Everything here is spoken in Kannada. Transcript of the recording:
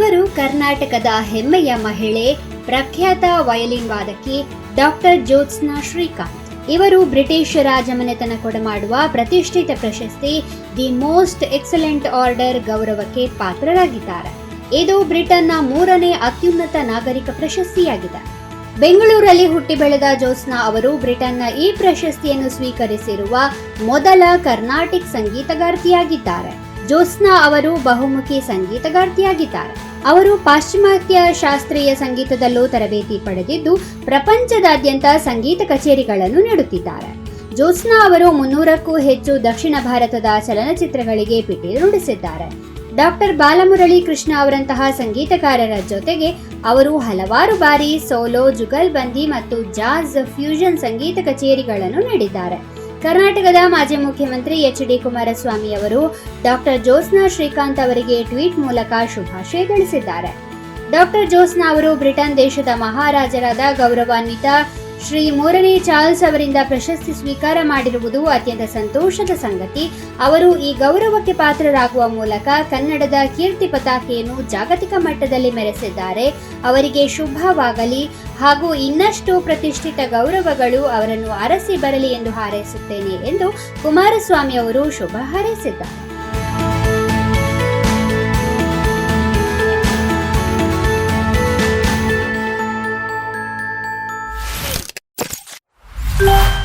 ಕರ್ನಾಟಕದ ಹೆಮ್ಮೆಯ ಮಹಿಳೆ, ಪ್ರಖ್ಯಾತ ವಯಲಿನ್ ವಾದಕಿ ಡಾಕ್ಟರ್ ಜ್ಯೋತ್ಸ್ನಾ ಶ್ರೀಕಾಂತ್. ಇವರು ಬ್ರಿಟಿಷ್ ರಾಜಮನೆತನ ಕೊಡಮಾಡುವ ಪ್ರತಿಷ್ಠಿತ ಪ್ರಶಸ್ತಿ ದಿ ಮೋಸ್ಟ್ ಎಕ್ಸಲೆಂಟ್ ಆರ್ಡರ್ ಗೌರವಕ್ಕೆ ಪಾತ್ರರಾಗಿದ್ದಾರೆ. ಇದು ಬ್ರಿಟನ್ನ ಮೂರನೇ ಅತ್ಯುನ್ನತ ನಾಗರಿಕ ಪ್ರಶಸ್ತಿಯಾಗಿದೆ. ಬೆಂಗಳೂರಲ್ಲಿ ಹುಟ್ಟಿ ಬೆಳೆದ ಜೋತ್ಸ್ನಾ ಅವರು ಬ್ರಿಟನ್ನ ಈ ಪ್ರಶಸ್ತಿಯನ್ನು ಸ್ವೀಕರಿಸಿರುವ ಮೊದಲ ಕರ್ನಾಟಿಕ್ ಸಂಗೀತಗಾರ್ತಿಯಾಗಿದ್ದಾರೆ. ಜೋತ್ಸ್ನಾ ಅವರು ಬಹುಮುಖಿ ಸಂಗೀತಗಾರ್ತಿಯಾಗಿದ್ದಾರೆ. ಅವರು ಪಾಶ್ಚಿಮಾತ್ಯ ಶಾಸ್ತ್ರೀಯ ಸಂಗೀತದಲ್ಲೂ ತರಬೇತಿ ಪಡೆದಿದ್ದು, ಪ್ರಪಂಚದಾದ್ಯಂತ ಸಂಗೀತ ಕಚೇರಿಗಳನ್ನು ನೀಡುತ್ತಿದ್ದಾರೆ. ಜ್ಯೋತ್ಸ್ನಾ ಅವರು ಮುನ್ನೂರಕ್ಕೂ ಹೆಚ್ಚು ದಕ್ಷಿಣ ಭಾರತದ ಚಲನಚಿತ್ರಗಳಿಗೆ ಪಿಟಿ ನುಡಿಸಿದ್ದಾರೆ ಡಾಕ್ಟರ್ ಬಾಲಮುರಳಿ ಕೃಷ್ಣ ಅವರಂತಹ ಸಂಗೀತಕಾರರ ಜೊತೆಗೆ ಅವರು ಹಲವಾರು ಬಾರಿ ಸೋಲೋ, ಜುಗಲ್ಬಂದಿ ಮತ್ತು ಜಾಜ್ ಫ್ಯೂಷನ್ ಸಂಗೀತ ಕಚೇರಿಗಳನ್ನು ನೀಡಿದ್ದಾರೆ. ಕರ್ನಾಟಕದ ಮಾಜಿ ಮುಖ್ಯಮಂತ್ರಿ ಎಚ್ ಡಿ ಕುಮಾರಸ್ವಾಮಿ ಅವರು ಡಾಕ್ಟರ್ ಜೋಸ್ನಾ ಶ್ರೀಕಾಂತ್ ಅವರಿಗೆ ಟ್ವೀಟ್ ಮೂಲಕ ಶುಭಾಶಯ ತಿಳಿಸಿದ್ದಾರೆ. ಡಾಕ್ಟರ್ ಜೋಸ್ನಾ ಅವರು ಬ್ರಿಟನ್ ದೇಶದ ಮಹಾರಾಜರಾದ ಗೌರವಾನ್ವಿತ ಶ್ರೀ ಮೂರನೇ ಚಾರ್ಲ್ಸ್ ಅವರಿಂದ ಪ್ರಶಸ್ತಿ ಸ್ವೀಕಾರ ಮಾಡಿರುವುದು ಅತ್ಯಂತ ಸಂತೋಷದ ಸಂಗತಿ. ಅವರು ಈ ಗೌರವಕ್ಕೆ ಪಾತ್ರರಾಗುವ ಮೂಲಕ ಕನ್ನಡದ ಕೀರ್ತಿ ಪತಾಕೆಯನ್ನು ಜಾಗತಿಕ ಮಟ್ಟದಲ್ಲಿ ಮೆರೆಸಿದ್ದಾರೆ. ಅವರಿಗೆ ಶುಭವಾಗಲಿ. ಹಾಗೂ ಇನ್ನಷ್ಟು ಪ್ರತಿಷ್ಠಿತ ಗೌರವಗಳು ಅವರನ್ನು ಅರಸಿ ಬರಲಿ ಎಂದು ಹಾರೈಸುತ್ತೇನೆ ಎಂದು ಕುಮಾರಸ್ವಾಮಿ ಅವರು ಶುಭ ಹಾರೈಸಿದ್ದಾರೆ. Bye.